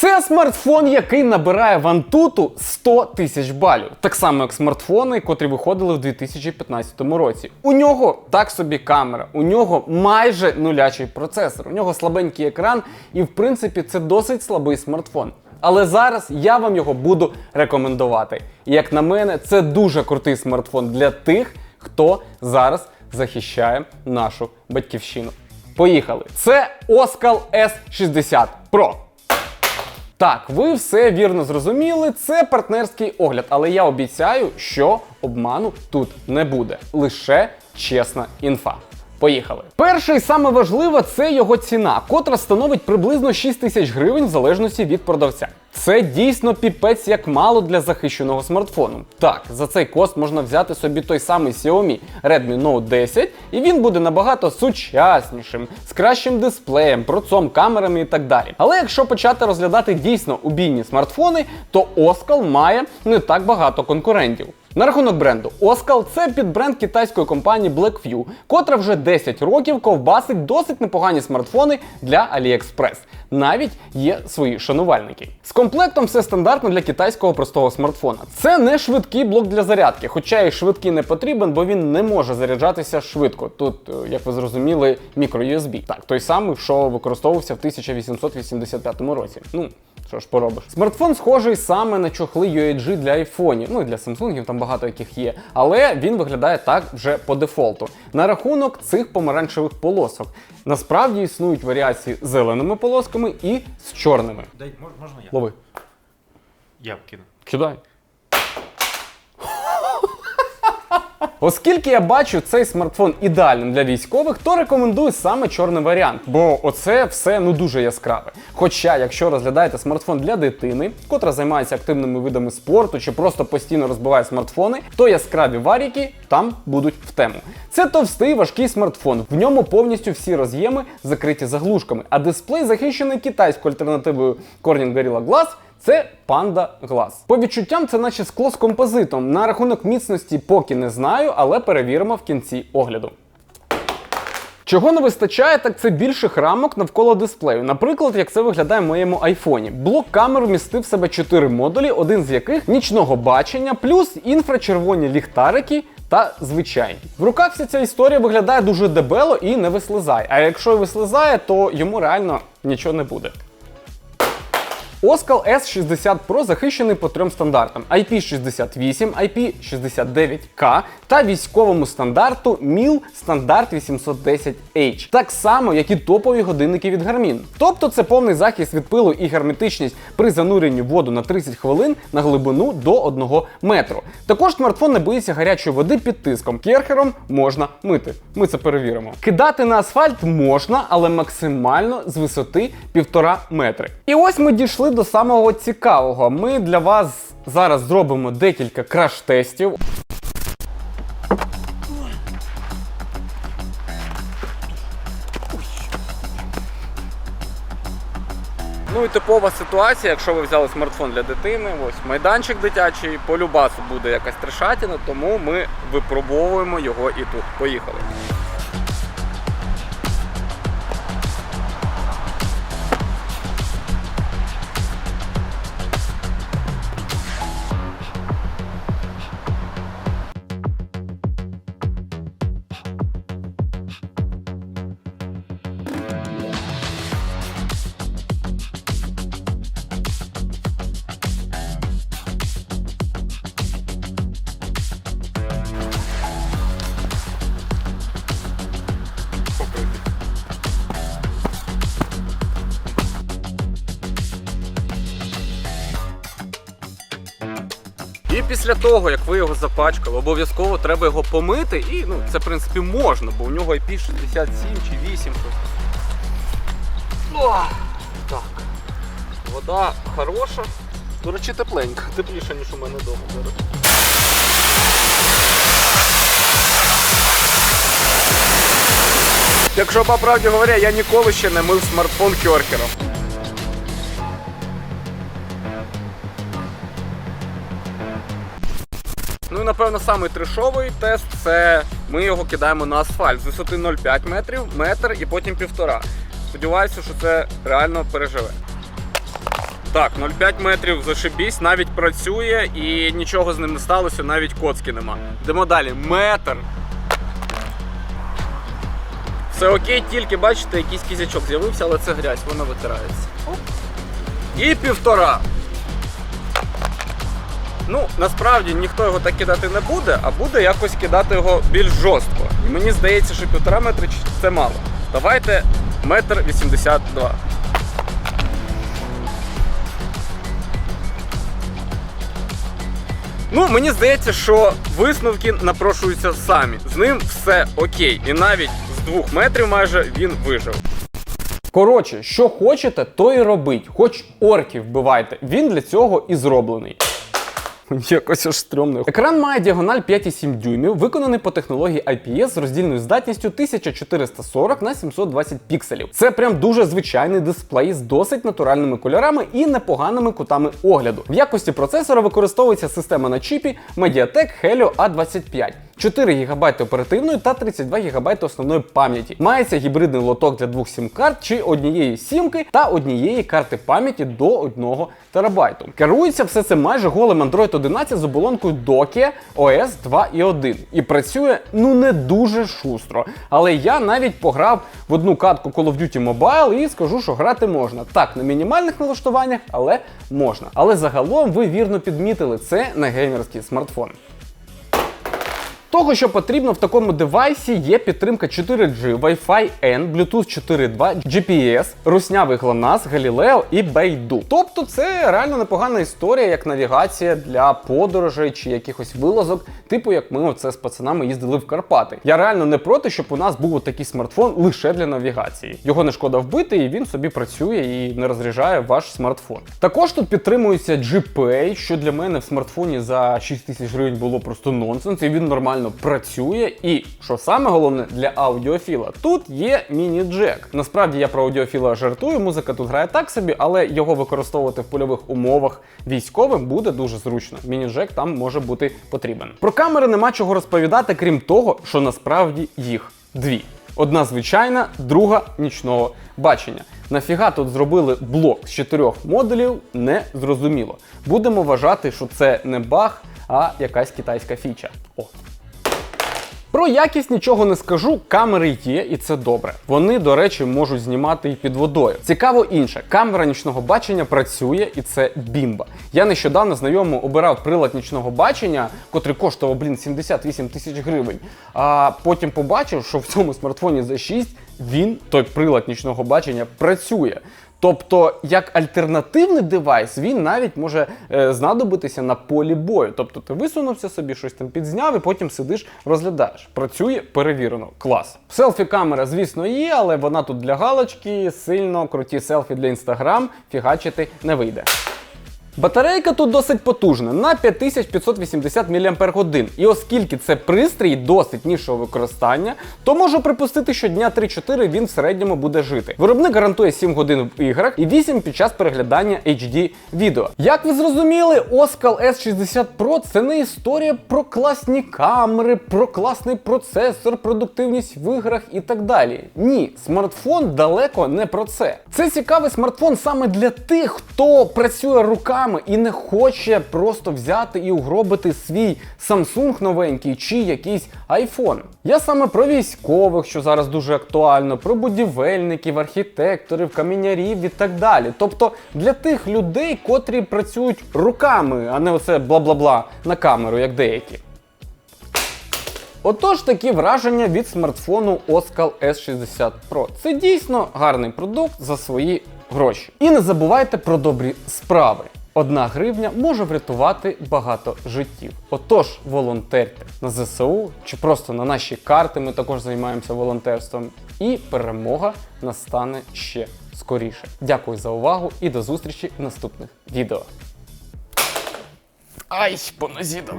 Це смартфон, який набирає в Antutu 100 тисяч балів. Так само, як смартфони, котрі виходили в 2015 році. У нього так собі камера, у нього майже нулячий процесор, у нього слабенький екран, і в принципі це досить слабий смартфон. Але зараз я вам його буду рекомендувати. І як на мене, це дуже крутий смартфон для тих, хто зараз захищає нашу батьківщину. Поїхали! Це Oskal S60 Pro. Так, ви все вірно зрозуміли. Це партнерський огляд, але я обіцяю, що обману тут не буде. Лише чесна інфа. Поїхали. Перше і саме важливе це його ціна, котра становить приблизно 6 тисяч гривень в залежності від продавця. Це дійсно піпець як мало для захищеного смартфону. Так, за цей кост можна взяти собі той самий Xiaomi Redmi Note 10, і він буде набагато сучаснішим, з кращим дисплеєм, процом, камерами і так далі. Але якщо почати розглядати дійсно убійні смартфони, то Оскал має не так багато конкурентів. На рахунок бренду Oskal – це підбренд китайської компанії Blackview, котра вже 10 років ковбасить досить непогані смартфони для AliExpress. Навіть є свої шанувальники. З комплектом все стандартно для китайського простого смартфона. Це не швидкий блок для зарядки, хоча і швидкий не потрібен, бо він не може заряджатися швидко. Тут, е, як ви зрозуміли, мікро-USB. Так, той самий, що використовувався в 1885 році. Ну, що ж поробиш? Смартфон схожий саме на чохли UAG для айфонів, ну і для Samsung, там багато яких є. Але він виглядає так вже по дефолту. На рахунок цих помаранчевих полосок. Насправді існують варіації з зеленими полосками і з чорними. Дай, мож- можна я? Лови. Я вкину. Кидай. Оскільки я бачу цей смартфон ідеальним для військових, то рекомендую саме чорний варіант, бо оце все ну дуже яскраве. Хоча, якщо розглядаєте смартфон для дитини, котра займається активними видами спорту чи просто постійно розбиває смартфони, то яскраві варіки там будуть в тему. Це товстий важкий смартфон. В ньому повністю всі роз'єми закриті заглушками, а дисплей захищений китайською альтернативою Corning Gorilla Glass це Panda Glass. По відчуттям це наче скло з композитом. На рахунок міцності поки не знаю, але перевіримо в кінці огляду. Чого не вистачає, так це більших рамок навколо дисплею. Наприклад, як це виглядає в моєму айфоні. Блок камер вмістив в себе 4 модулі, один з яких нічного бачення, плюс інфрачервоні ліхтарики. Та звичайні. В руках вся ця історія виглядає дуже дебело і не вислизає. А якщо вислизає, то йому реально нічого не буде. Oskal S60 Pro захищений по трьом стандартам: IP68, IP69K та військовому стандарту MIL стандарт 810H. Так само, як і топові годинники від Garmin. Тобто це повний захист від пилу і герметичність при зануренні в воду на 30 хвилин на глибину до 1 метру. Також смартфон не боїться гарячої води під тиском. Керхером можна мити. Ми це перевіримо. Кидати на асфальт можна, але максимально з висоти 1,5 метри. І ось ми дійшли до самого цікавого. Ми для вас зараз зробимо декілька краш-тестів. Ну і типова ситуація, якщо ви взяли смартфон для дитини, ось майданчик дитячий, по любасу буде якась трешатіна, тому ми випробовуємо його і тут. Поїхали. Після того, як ви його запачкали, обов'язково треба його помити. І ну, це в принципі можна, бо у нього IP67 чи 8. О, так. Вода хороша. До речі, тепленька, тепліша, ніж у мене вдома зараз. Якщо по правді говоря, я ніколи ще не мив смартфон кьоркером. Напевно самий трешовий тест це ми його кидаємо на асфальт з висоти 0,5 метрів, метр і потім півтора. Сподіваюся, що це реально переживе. Так, 0,5 метрів зашибісь, навіть працює і нічого з ним не сталося, навіть коцки нема. Йдемо далі. Метр. Все окей, тільки бачите, якийсь кізячок з'явився, але це грязь, вона витирається. І півтора. Ну, насправді ніхто його так кидати не буде, а буде якось кидати його більш жорстко. І мені здається, що півтора метри це мало. Давайте метр вісімдесят два. Ну, мені здається, що висновки напрошуються самі. З ним все окей. І навіть з двох метрів майже він вижив. Коротше, що хочете, то і робіть. Хоч орків вбивайте. Він для цього і зроблений. Якось аж стрьомно. Екран має діагональ 5,7 дюймів, виконаний по технології IPS з роздільною здатністю 1440 на 720 пікселів. Це прям дуже звичайний дисплей з досить натуральними кольорами і непоганими кутами огляду. В якості процесора використовується система на чіпі Mediatek Helio A25. 4 ГБ оперативної та 32 ГБ основної пам'яті. Мається гібридний лоток для двох сім-карт чи однієї сімки та однієї карти пам'яті до 1 терабайту. Керується все це майже голим Android 11 з оболонкою Nokia OS 2.1 і працює ну не дуже шустро. Але я навіть пограв в одну катку Call of Duty Mobile і скажу, що грати можна. Так, на мінімальних налаштуваннях, але можна. Але загалом ви вірно підмітили, це не геймерський смартфон. Того, що потрібно в такому девайсі, є підтримка 4G, Wi-Fi N, Bluetooth 4.2, GPS, руснявий GLONASS, Galileo і Beidou. Тобто це реально непогана історія, як навігація для подорожей чи якихось вилазок, типу як ми оце з пацанами їздили в Карпати. Я реально не проти, щоб у нас був такий смартфон лише для навігації. Його не шкода вбити, і він собі працює і не розряджає ваш смартфон. Також тут підтримується GPay, що для мене в смартфоні за 6 тисяч гривень було просто нонсенс, і він нормально працює. І що саме головне для аудіофіла, тут є міні-джек. Насправді я про аудіофіла жартую, музика тут грає так собі, але його використовувати в польових умовах військовим буде дуже зручно. Міні-джек там може бути потрібен. Про камери нема чого розповідати, крім того, що насправді їх дві. Одна звичайна, друга нічного бачення. Нафіга тут зробили блок з чотирьох модулів, не зрозуміло. Будемо вважати, що це не баг, а якась китайська фіча. О. Про якість нічого не скажу, камери є, і це добре. Вони, до речі, можуть знімати і під водою. Цікаво інше, камера нічного бачення працює, і це бімба. Я нещодавно знайомому обирав прилад нічного бачення, котрий коштував, блін, 78 тисяч гривень. А потім побачив, що в цьому смартфоні за 6 він, той прилад нічного бачення, працює. Тобто, як альтернативний девайс, він навіть може е, знадобитися на полі бою. Тобто ти висунувся собі, щось там підзняв і потім сидиш, розглядаєш. Працює перевірено. Клас. Селфі-камера, звісно, є, але вона тут для галочки, сильно круті селфі для інстаграм фігачити не вийде. Батарейка тут досить потужна на 5580 мАч. І оскільки це пристрій досить нішого використання, то можу припустити, що дня 3-4 він в середньому буде жити. Виробник гарантує 7 годин в іграх і 8 під час переглядання HD відео. Як ви зрозуміли, Oskal S60 Pro це не історія про класні камери, про класний процесор, продуктивність в іграх і так далі. Ні, смартфон далеко не про це. Це цікавий смартфон саме для тих, хто працює руками і не хоче просто взяти і угробити свій Samsung новенький чи якийсь iPhone. Я саме про військових, що зараз дуже актуально, про будівельників, архітекторів, камінярів і так далі. Тобто для тих людей, котрі працюють руками, а не оце бла-бла-бла на камеру, як деякі. Отож, такі враження від смартфону Oskal S60 Pro. Це дійсно гарний продукт за свої гроші. І не забувайте про добрі справи. Одна гривня може врятувати багато життів. Отож, волонтерте на ЗСУ чи просто на наші карти. Ми також займаємося волонтерством. І перемога настане ще скоріше. Дякую за увагу і до зустрічі в наступних відео. Ай, по нозі дав.